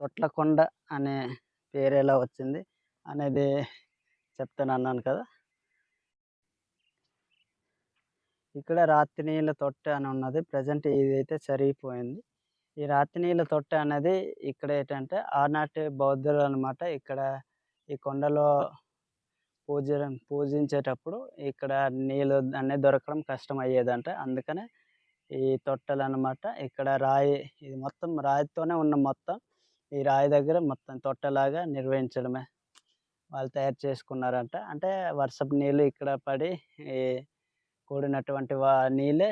తొట్లకొండ అనే పేరు ఎలా వచ్చింది అనేది చెప్తాను అన్నాను కదా. ఇక్కడ రాతి నీళ్ళ తొట్టె అని ఉన్నది. ప్రజెంట్ ఇదైతే సరిగిపోయింది. ఈ రాతి నీళ్ళ తొట్టె అనేది ఇక్కడ ఏంటంటే ఆనాటి బౌద్ధులు అనమాట ఇక్కడ ఈ కొండలో పూజ పూజించేటప్పుడు ఇక్కడ నీళ్ళు అనేది దొరకడం కష్టం అయ్యేదంట అందుకనే ఈ తొట్టెలు అనమాట ఇక్కడ రాయి ఇది మొత్తం రాయితోనే ఉన్న మొత్తం ఈ రాయి దగ్గర మొత్తం తొట్టెలాగా నిర్వహించడమే. వాళ్ళు తయారు చేసుకున్నారంట. అంటే వర్షపు నీళ్ళు ఇక్కడ పడి ఈ కూడినటువంటి వా నీళ్ళే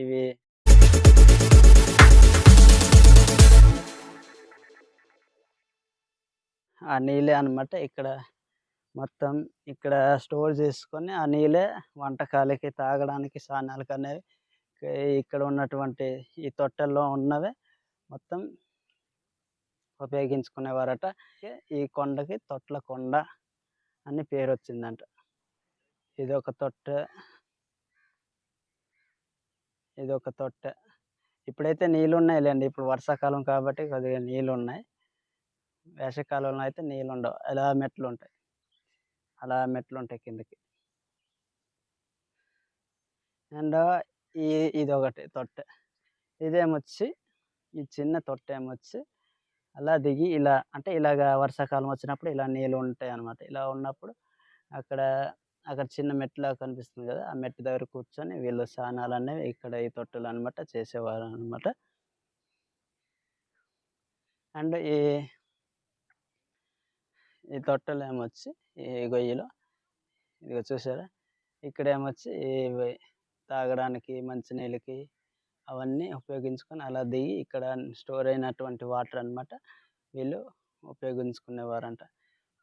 ఇవి. ఆ నీళ్ళే అనమాట ఇక్కడ మొత్తం. ఇక్కడ స్టోర్ చేసుకొని ఆ నీళ్ళే వంటకాలకి తాగడానికి స్నానాలకు అనేవి. ఇక్కడ ఉన్నటువంటి ఈ తొట్టెల్లో ఉన్నవే మొత్తం ఉపయోగించుకునేవారట. ఈ కొండకి తొట్ల కొండ అని పేరు వచ్చిందంట ఇది ఒక తొట్టె. ఇది ఒక తొట్టె. ఇప్పుడైతే నీళ్ళు ఉన్నాయిలేండి ఇప్పుడు వర్షాకాలం కాబట్టి కొద్దిగా నీళ్ళు ఉన్నాయి వేసవికాలంలో అయితే నీళ్ళు ఉండవు అలా మెట్లు ఉంటాయి అలా మెట్లు ఉంటాయి కిందకి. అండ్ ఈ ఇది ఒకటి తొట్టె. ఇదేమొచ్చి ఈ చిన్న తొట్టె ఏమొచ్చి అలా దిగి ఇలా అంటే ఇలాగ వర్షాకాలం వచ్చినప్పుడు ఇలా నీళ్ళు ఉంటాయి అన్నమాట. ఇలా ఉన్నప్పుడు అక్కడ అక్కడ చిన్న మెట్లా కనిపిస్తుంది కదా! ఆ మెట్టు దగ్గర కూర్చొని వీళ్ళు స్నానాలు అనేవి ఇక్కడ ఈ తొట్టెలు అనమాట చేసేవారు అనమాట అండ్ ఈ ఈ తొట్టెలు ఏమొచ్చి ఈ గొయ్యిలో ఇదిగో చూసారా? ఇక్కడ ఏమొచ్చి తాగడానికి మంచినీళ్ళకి అవన్నీ ఉపయోగించుకొని అలా దిగి ఇక్కడ స్టోర్ అయినటువంటి వాటర్ అనమాట వీళ్ళు ఉపయోగించుకునేవారంట.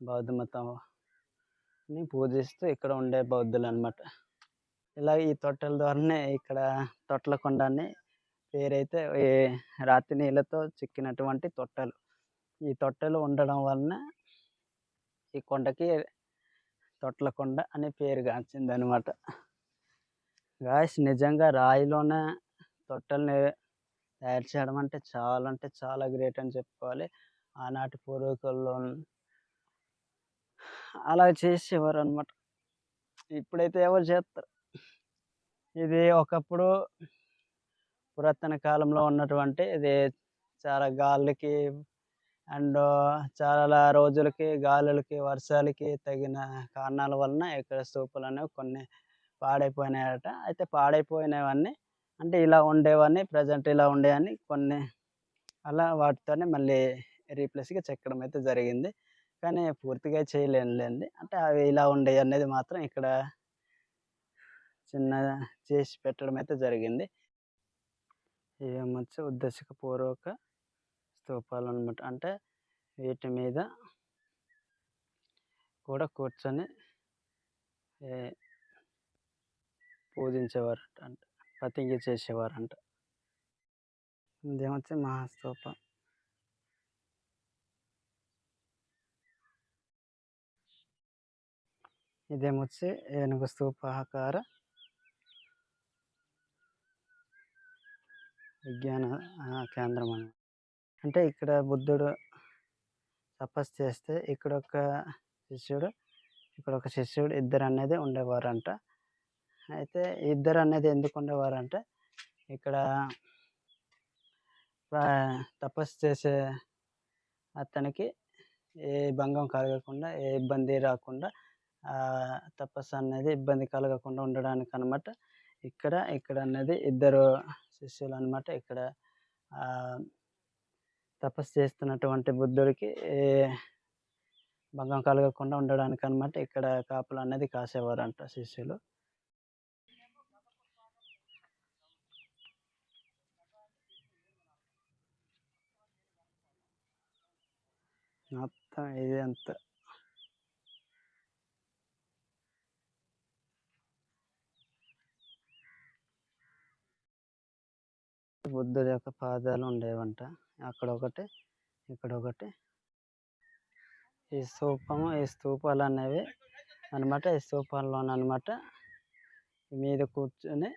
బౌద్ధ మతంని పూజిస్తూ ఇక్కడ ఉండే బౌద్ధులు అనమాట ఇలా ఈ తొట్టెల ద్వారానే ఇక్కడ తొట్ల పేరైతే ఈ రాతి నీళ్ళతో చిక్కినటువంటి తొట్టెలు. ఈ తొట్టెలు ఉండడం వలన ఈ కొండకి తొట్ల కొండ అనే పేరు గాంచింది అనమాట గాయస్ నిజంగా రాయిలోనే తొట్టెల్ని తయారు చేయడం అంటే చాలా అంటే చాలా గ్రేట్ అని చెప్పుకోవాలి. ఆనాటి పూర్వీకుల్లో అలా చేసేవారు అనమాట ఇప్పుడైతే ఎవరు చేస్తారు ఇది ఒకప్పుడు పురాతన కాలంలో ఉన్నటువంటి ఇది చాలా గాలికి అండ్ చాలా రోజులకి గాలులకి వర్షాలకి తగిన కారణాల వలన ఇక్కడ సూపులు అనేవి కొన్ని పాడైపోయినాయట. అయితే పాడైపోయినవన్నీ అంటే ఇలా ఉండేవని ప్రజెంట్ ఇలా ఉండేవని కొన్ని అలా వాటితోనే మళ్ళీ రీప్లేస్గా చెక్కడం అయితే జరిగింది. కానీ పూర్తిగా చేయలేనులేండి. అంటే అవి ఇలా ఉండేవి అనేది మాత్రం ఇక్కడ చిన్న చేసి పెట్టడం అయితే జరిగింది. ఇవేమొచ్చి ఉద్దేశకపూర్వక స్తూపాలు అనమాట అంటే వీటి మీద కూడా కూర్చొని పూజించేవారు అంటే ప్రతిజ్ఞ చేసేవారంట. ఇదేమొచ్చి మహాస్తూపం. ఇదేమొచ్చి ఏనుగు స్తూపాకార విజ్ఞాన కేంద్రం అని అంటే ఇక్కడ బుద్ధుడు తపస్సు చేస్తే ఇక్కడ ఒక శిష్యుడు ఇక్కడ ఒక శిష్యుడు ఇద్దరు అనేది ఉండేవారంట. అయితే ఇద్దరు అనేది ఎందుకు ఉండేవారంటే ఇక్కడ తపస్సు చేసే అతనికి ఏ భంగం కలగకుండా ఏ ఇబ్బంది రాకుండా తపస్సు అనేది ఇబ్బంది కలగకుండా ఉండడానికి అనమాట ఇక్కడ ఇక్కడ అనేది ఇద్దరు శిష్యులు అనమాట ఇక్కడ తపస్సు చేస్తున్నటువంటి బుద్ధుడికి ఏ భంగం కలగకుండా ఉండడానికి అనమాట ఇక్కడ కాపులు అనేది కాసేవారంట శిష్యులు. మొత్తం ఇది అంత. బుద్ధుడి యొక్క పాదాలు ఉండేవంట. అక్కడ ఒకటి ఇక్కడ ఒకటి. ఈ స్థూపము ఈ స్థూపాలు అనేవి అనమాట ఈ స్థూపాల్లోనమాట మీద కూర్చొని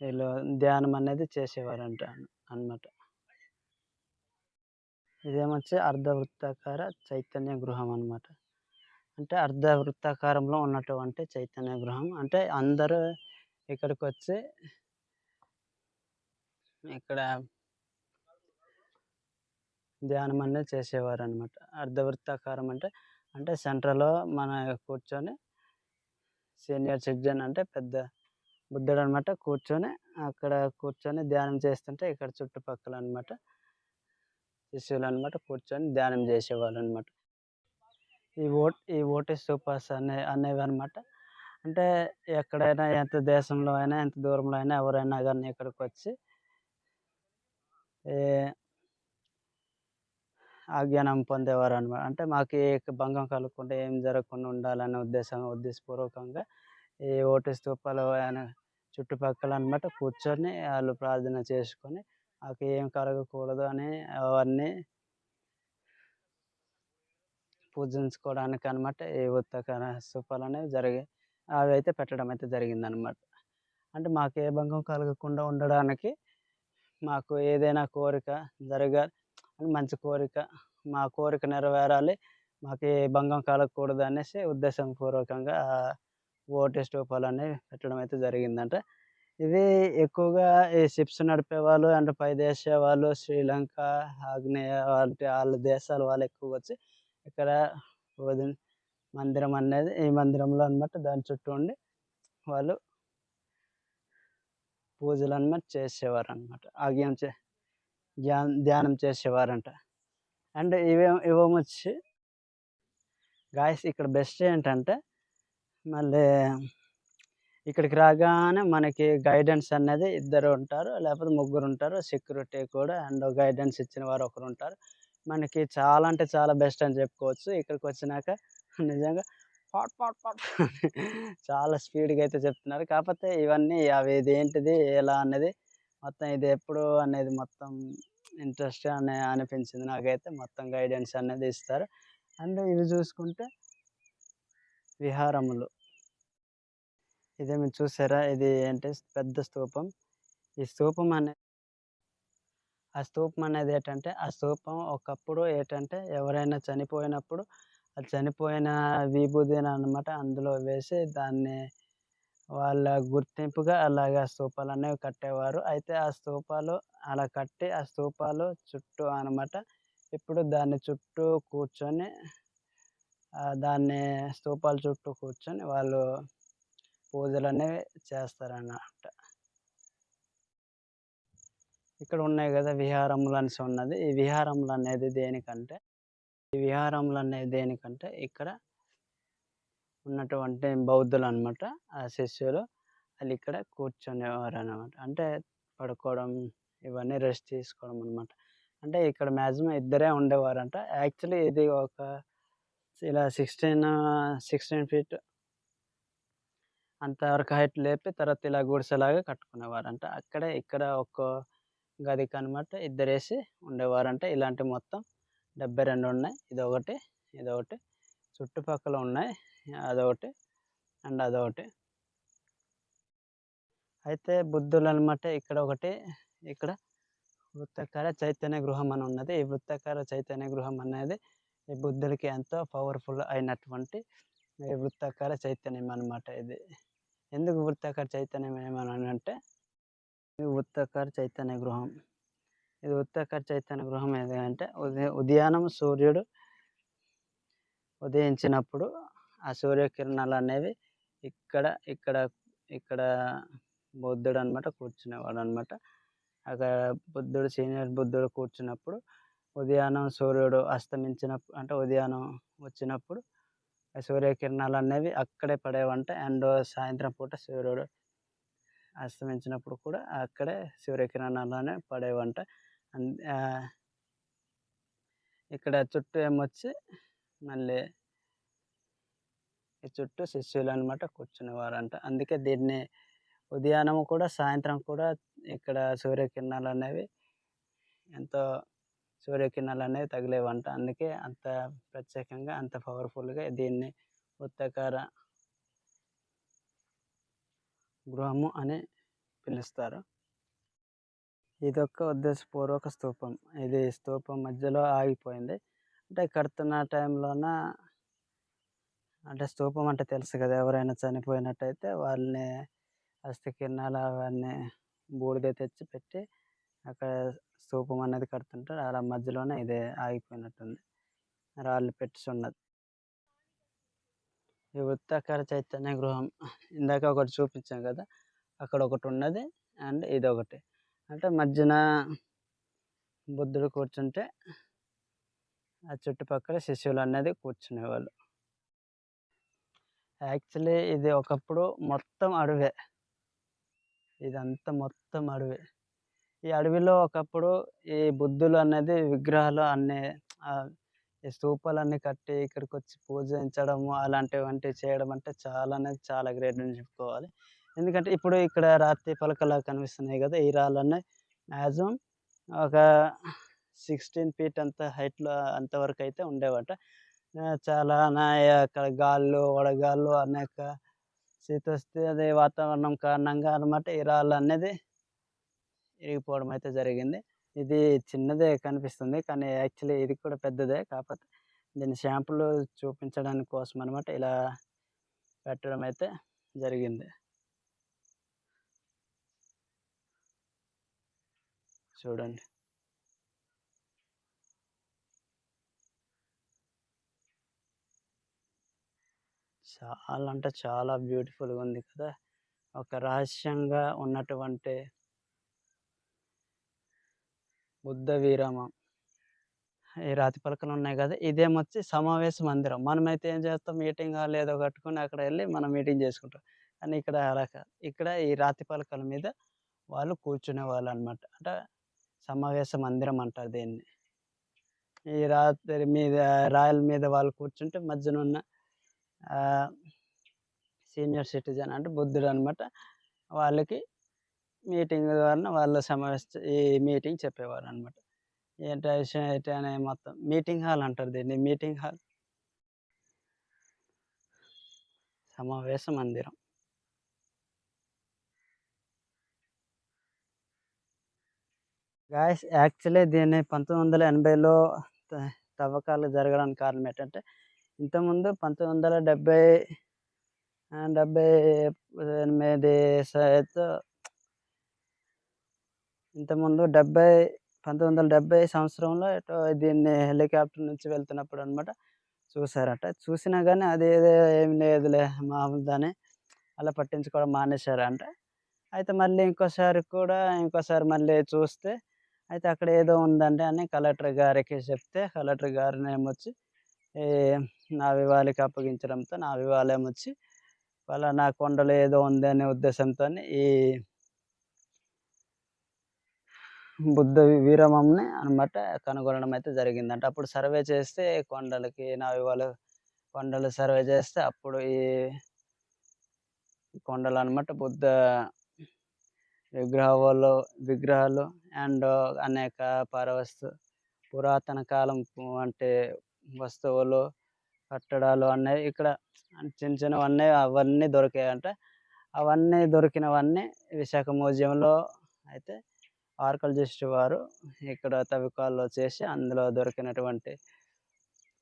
వీళ్ళు ధ్యానం అనేది చేసేవారంట అనమాట ఇదేమొచ్చి అర్ధవృత్తాకార చైతన్య గృహం అనమాట అంటే అర్ధ వృత్తాకారంలో ఉన్నటువంటి చైతన్య గృహం. అంటే అందరూ ఇక్కడికి వచ్చి ఇక్కడ ధ్యానం అనేది చేసేవారు అనమాట అర్ధవృత్తాకారం అంటే అంటే సెంటర్లో మన కూర్చొని సీనియర్ సిటిజన్ అంటే పెద్ద బుద్ధుడు అనమాట కూర్చొని అక్కడ కూర్చొని ధ్యానం చేస్తుంటే ఇక్కడ చుట్టుపక్కల అనమాట శిష్యులు అనమాట కూర్చొని ధ్యానం చేసేవాళ్ళు అనమాట ఈ ఓట్ ఈ ఓటీ సూపర్స్ అనే అనేవి అనమాట అంటే ఎక్కడైనా ఎంత దేశంలో అయినా ఎంత దూరంలో అయినా ఎవరైనా కానీ ఇక్కడికి వచ్చి ఆజ్ఞానం పొందేవారు అనమాట అంటే మాకు ఏ భంగం కలగకుండా ఏం జరగకుండా ఉండాలనే ఉద్దేశం ఉద్దేశపూర్వకంగా ఈ ఓటీ స్తూపాలు ఆయన చుట్టుపక్కల అనమాట కూర్చొని వాళ్ళు ప్రార్థన చేసుకొని నాకు ఏం కలగకూడదు అని అవన్నీ పూజించుకోవడానికి అనమాట ఈ ఉత్తకార సూపాలు అనేవి జరిగాయి. అవి అయితే పెట్టడం అయితే జరిగింది అనమాట అంటే మాకు ఏ భంగం కలగకుండా ఉండడానికి మాకు ఏదైనా కోరిక జరగాలి మంచి కోరిక మా కోరిక నెరవేరాలి మాకు ఏ భంగం కలగకూడదు అనేసి ఉద్దేశపూర్వకంగా ఓటీ స్తూపాలు అనేవి పెట్టడం అయితే జరిగిందంటే. ఇవి ఎక్కువగా ఈ షిప్స్ నడిపే వాళ్ళు అండ్ పై దేశ వాళ్ళు శ్రీలంక ఆగ్నేయ వంటి వాళ్ళ దేశాల వాళ్ళు ఎక్కువగా వచ్చి ఇక్కడ మందిరం అనేది ఈ మందిరంలో అనమాట దాని చుట్టూ ఉండి వాళ్ళు పూజలు అనమాట చేసేవారు అనమాట ఆగ్యం చే ధ్యానం ధ్యానం చేసేవారంట. అండ్ ఇవే ఇవేమొచ్చి గాయస్ ఇక్కడ బెస్ట్ ఏంటంటే మళ్ళీ ఇక్కడికి రాగానే మనకి గైడెన్స్ అనేది ఇద్దరు ఉంటారు. లేకపోతే ముగ్గురు ఉంటారు. సెక్యూరిటీ కూడా అండ్ గైడెన్స్ ఇచ్చిన వారు ఒకరు ఉంటారు. మనకి చాలా అంటే చాలా బెస్ట్ అని చెప్పుకోవచ్చు. ఇక్కడికి వచ్చినాక నిజంగా పాట్ పాట్ పాట్ చాలా స్పీడ్గా అయితే చెప్తున్నారు. కాకపోతే ఇవన్నీ అవి ఇది ఏంటిది? ఎలా అనేది మొత్తం ఇది ఎప్పుడు అనేది మొత్తం ఇంట్రెస్ట్ అనే అనిపించింది నాకైతే. మొత్తం గైడెన్స్ అనేది ఇస్తారు. అండ్ ఇవి చూసుకుంటే విహారములు. ఇది మీరు చూసారా? ఇది ఏంటి పెద్ద స్తూపం. ఈ స్తూపం అనే ఆ స్తూపం అనేది ఏంటంటే ఆ స్తూపం ఒకప్పుడు ఏంటంటే ఎవరైనా చనిపోయినప్పుడు ఆ చనిపోయిన విభూదిని అనమాట అందులో వేసి దాన్ని వాళ్ళ గుర్తింపుగా అలాగ స్తూపాలు అనేవి కట్టేవారు. అయితే ఆ స్తూపాలు అలా కట్టి ఆ స్తూపాలు చుట్టూ అనమాట ఇప్పుడు దాన్ని చుట్టూ కూర్చొని దాన్ని స్తూపాల చుట్టూ కూర్చొని వాళ్ళు పూజలు అనేవి చేస్తారన్నమాట. ఇక్కడ ఉన్నాయి కదా విహారములు అనేసి ఉన్నది. ఈ విహారములు అనేది దేనికంటే ఈ విహారములు అనేది దేనికంటే ఇక్కడ ఉన్నటువంటి బౌద్ధులు అనమాట ఆ శిష్యులు వాళ్ళు ఇక్కడ కూర్చునేవారు అనమాట అంటే పడుకోవడం ఇవన్నీ రెస్ట్ తీసుకోవడం అనమాట అంటే ఇక్కడ మ్యాక్సిమం ఇద్దరే ఉండేవారంట. యాక్చువల్లీ ఇది ఒక ఇలా సిక్స్టీన్ సిక్స్టీన్ ఫీట్ అంతవరకు హైట్ లేపి తర్వాత ఇలా గుడిసెలాగా కట్టుకునేవారంట. అక్కడే ఇక్కడ ఒక్క గదికి అనమాట ఇద్దరేసి ఉండేవారంట. ఇలాంటి మొత్తం డెబ్బై రెండు ఉన్నాయి. ఇదొకటి ఇదొకటి. చుట్టుపక్కల ఉన్నాయి. అదొకటి అండ్ అదొకటి. అయితే బుద్ధులు అనమాట ఇక్కడ ఒకటి ఇక్కడ వృత్తాకార చైతన్య గృహం అని ఉన్నది. ఈ వృత్తాకార చైతన్య గృహం అనేది ఈ బుద్ధులకి ఎంతో పవర్ఫుల్ అయినటువంటి ఈ వృత్తాకార చైతన్యం అనమాట ఇది. ఎందుకు వృత్తాకార చైతన్యం ఏమని అంటే ఇది వృత్తాకార చైతన్య గృహం. ఇది వృత్తాకార చైతన్య గృహం ఏది అంటే ఉదయం ఉదయానం సూర్యుడు ఉదయించినప్పుడు ఆ సూర్యకిరణాలు అనేవి ఇక్కడ ఇక్కడ ఇక్కడ బుద్ధుడు అనమాట కూర్చునేవాడు అనమాట అక్కడ బుద్ధుడు సీనియర్ బుద్ధుడు కూర్చున్నప్పుడు ఉదయానం సూర్యుడు అస్తమించినప్పుడు అంటే ఉదయానం వచ్చినప్పుడు సూర్యకిరణాలు అనేవి అక్కడే పడేవంట అండ్ సాయంత్రం పూట సూర్యుడు అస్తమించినప్పుడు కూడా అక్కడే సూర్యకిరణాలు అనేవి పడేవంట ఇక్కడ చుట్టూ ఏమొచ్చి మళ్ళీ ఈ చుట్టూ శిష్యులు అనమాట కూర్చునేవారంట. అందుకే దీన్ని ఉదయానము కూడా సాయంత్రం కూడా ఇక్కడ సూర్యకిరణాలు అనేవి ఎంతో సూర్యకిరణాలు అనేవి తగిలేవంట. అందుకే అంత ప్రత్యేకంగా అంత పవర్ఫుల్గా దీన్ని వృత్తాకార గృహము అని పిలుస్తారు. ఇదొక ఉద్దేశపూర్వక స్తూపం. ఇది స్తూపం మధ్యలో ఆగిపోయింది. అంటే కడుతున్న టైంలోన అంటే స్తూపం అంటే తెలుసు కదా ఎవరైనా చనిపోయినట్టయితే వాళ్ళని అస్థికిరణాలు అవన్నీ బూడిద తెచ్చి పెట్టి అక్కడ స్థూపం అనేది కడుతుంటారు. అలా మధ్యలోనే ఇదే ఆగిపోయినట్టుంది. రాళ్ళు పెట్టి ఉన్నది. ఈ వృత్తాకార చైతన్య గృహం. ఇందాక ఒకటి చూపించాం కదా అక్కడ ఒకటి ఉన్నది అండ్ ఇది ఒకటి. అంటే మధ్యన బుద్ధుడు కూర్చుంటే ఆ చుట్టుపక్కల శిశువులు అనేది కూర్చునేవాళ్ళు. యాక్చువల్లీ ఇది ఒకప్పుడు మొత్తం అడవే. ఇదంతా మొత్తం అడవి. ఈ అడవిలో ఒకప్పుడు ఈ బుద్ధులు అనేది విగ్రహాలు అన్నీ ఈ స్తూపాలన్నీ కట్టి ఇక్కడికి వచ్చి పూజించడము అలాంటివంటివి చేయడం అంటే చాలా అనేది చాలా గ్రేట్ అని చెప్పుకోవాలి. ఎందుకంటే ఇప్పుడు ఇక్కడ రాతి పలకలా కనిపిస్తున్నాయి కదా ఈ రాళ్ళన్నీ. మ్యాక్సిమం ఒక సిక్స్టీన్ ఫీట్ అంత హైట్లో అంతవరకు అయితే ఉండేవట. చాలా అక్కడ గాళ్ళు వడగాళ్ళు అనేక శీతోస్తే అదే వాతావరణం కారణంగా అనమాట ఈ రాళ్ళు అనేది ఇరిగిపోవడం అయితే జరిగింది. ఇది చిన్నదే కనిపిస్తుంది. కానీ యాక్చువల్లీ ఇది కూడా పెద్దదే కాకపోతే దీని షాంపుల్ చూపించడానికి కోసం అనమాట ఇలా పెట్టడం అయితే జరిగింది. చూడండి. చాలా అంటే చాలా బ్యూటిఫుల్గా ఉంది కదా. ఒక రహస్యంగా ఉన్నటువంటి బుద్ధ విరామ. ఈ రాతి పలకలు ఉన్నాయి కదా ఇదేమొచ్చి సమావేశ మందిరం. మనమైతే ఏం చేస్తాం మీటింగ్ హాల్ ఏదో కట్టుకుని అక్కడ వెళ్ళి మనం మీటింగ్ చేసుకుంటాం. కానీ ఇక్కడ అలా కాదు ఇక్కడ ఈ రాతి పలకల మీద వాళ్ళు కూర్చునే వాళ్ళు అనమాట అంటే సమావేశ మందిరం అంటారు దీన్ని. ఈ రాత్రి మీద రాయల మీద వాళ్ళు కూర్చుంటే మధ్యన ఉన్న సీనియర్ సిటిజన్ అంటే బుద్ధుడు అనమాట వాళ్ళకి మీటింగ్ ద్వారా వాళ్ళ సమావేశ ఈ మీటింగ్ చెప్పేవారు అనమాట ఏంటి విషయం ఏంటి అనే మొత్తం మీటింగ్ హాల్ అంటారు దీన్ని మీటింగ్ హాల్. సమావేశ మందిరం. గాయస్ యాక్చువల్లీ దీన్ని పంతొమ్మిది వందల ఎనభైలో తవ్వకాలు జరగడానికి కారణం ఏంటంటే ఇంతకుముందు పంతొమ్మిది వందల డెబ్బై డెబ్బై ఎనిమిది సైతు ఇంతకుముందు డెబ్బై పంతొమ్మిది వందల డెబ్బై సంవత్సరంలో ఎటో దీన్ని హెలికాప్టర్ నుంచి వెళ్తున్నప్పుడు అనమాట చూసారట చూసినా కానీ అది ఏం లేదులే మామూలు అలా పట్టించుకోవడం మానేశారంట. అయితే మళ్ళీ ఇంకోసారి కూడా ఇంకోసారి మళ్ళీ చూస్తే అయితే అక్కడ ఏదో ఉందండి అని కలెక్టర్ గారికి చెప్తే కలెక్టర్ గారిని ఏమొచ్చి నా వివాళికి అప్పగించడంతో నా వివాళం వాళ్ళ నా కొండలో ఏదో ఉంది అనే ఉద్దేశంతో ఈ బుద్ధ వీరమంని అనమాట కనుగొనడం అయితే జరిగిందంట. అప్పుడు సర్వే చేస్తే కొండలకి నావివాలు కొండలు సర్వే చేస్తే అప్పుడు ఈ కొండలు అనమాట బుద్ధ విగ్రహాలు విగ్రహాలు అండ్ అనేక పరవస్తు పురాతన కాలం అంటే వస్తువులు కట్టడాలు అనేవి ఇక్కడ చిన్న చిన్నవన్నీ అవన్నీ దొరికాయంట. అవన్నీ దొరికినవన్నీ విశాఖ మ్యూజియంలో అయితే ఆర్కలజిస్ట్ వారు ఇక్కడ తవ్వకాలు చేసి అందులో దొరికినటువంటి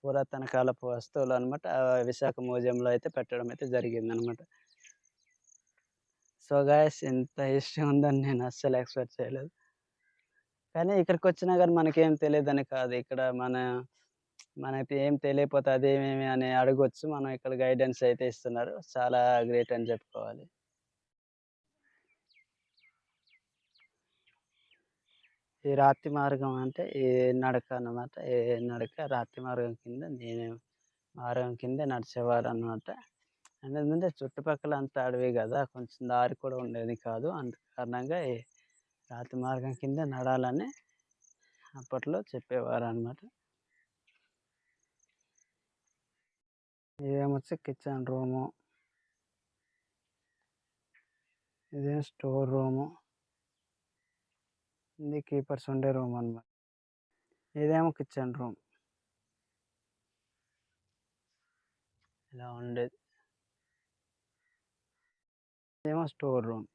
పురాతన కాలపు వస్తువులు అనమాట విశాఖ మ్యూజియంలో అయితే పెట్టడం అయితే జరిగింది అనమాట సో గాయస్ ఇంత హిస్టరీ ఉందని నేను అస్సలు ఎక్స్పెక్ట్ చేయలేదు. కానీ ఇక్కడికి వచ్చినా కానీ మనకేం తెలియదని కాదు. ఇక్కడ మన మనకి ఏం తెలియకపోతే అదేమేమి అని అడగొచ్చు. మనం ఇక్కడ గైడెన్స్ అయితే ఇస్తున్నారు. చాలా గ్రేట్ అని చెప్పుకోవాలి. ఈ రాతి మార్గం అంటే ఈ నడక అన్నమాట. ఈ నడక రాతి మార్గం కింద నేను మార్గం కింద నడిచేవారు అనమాట ఏంటంటే చుట్టుపక్కల అంత అడవి కదా కొంచెం దారి కూడా ఉండేది కాదు. అంత కారణంగా ఈ రాతి మార్గం కింద నడాలని అప్పట్లో చెప్పేవారు అనమాట ఇదేమొచ్చి కిచెన్ రూము? ఇదేం స్టోర్ రూము? ఇది కీపర్స్ ఉండే రూమ్ అనమాట ఇదేమో కిచెన్ రూమ్. ఇలా ఉండేది. ఇదేమో స్టోర్ రూమ్.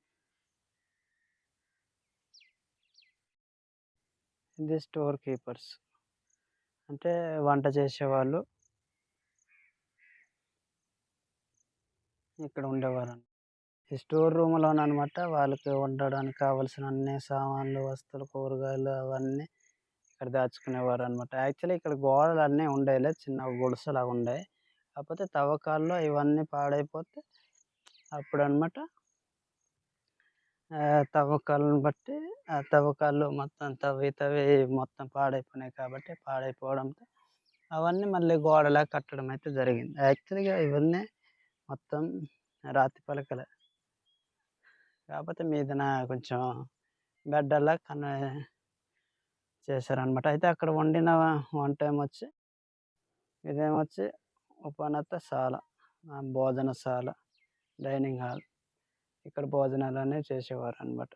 ఇది స్టోర్ కీపర్స్. అంటే వంట చేసేవాళ్ళు. ఇక్కడ ఉండేవారు ఈ స్టోర్ రూమ్లోనమాట వాళ్ళకి వండడానికి కావాల్సిన అన్ని సామాన్లు వస్తువులు కూరగాయలు అవన్నీ ఇక్కడ దాచుకునేవారు అనమాట యాక్చువల్లీ ఇక్కడ గోడలు అన్నీ ఉండేలే చిన్న గుడిసెలాగా ఉండే కాకపోతే తవ్వకాల్లో ఇవన్నీ పాడైపోతే అప్పుడు అనమాట తవ్వకాలను బట్టి ఆ తవ్వకాలు మొత్తం తవ్వి తవ్వి మొత్తం పాడైపోయినాయి కాబట్టి పాడైపోవడంతో అవన్నీ మళ్ళీ గోడలా కట్టడం అయితే జరిగింది. యాక్చువల్గా ఇవన్నీ మొత్తం రాతి పలకలే. కాకపోతే మీదన కొంచెం బెడ్ అలా కన్ చేశారనమాట అయితే అక్కడ వండిన వంట ఏమొచ్చి ఇదేమొచ్చి ఉపనత శాల భోజనశాల డైనింగ్ హాల్ ఇక్కడ భోజనాలు అనేవి చేసేవారు అనమాట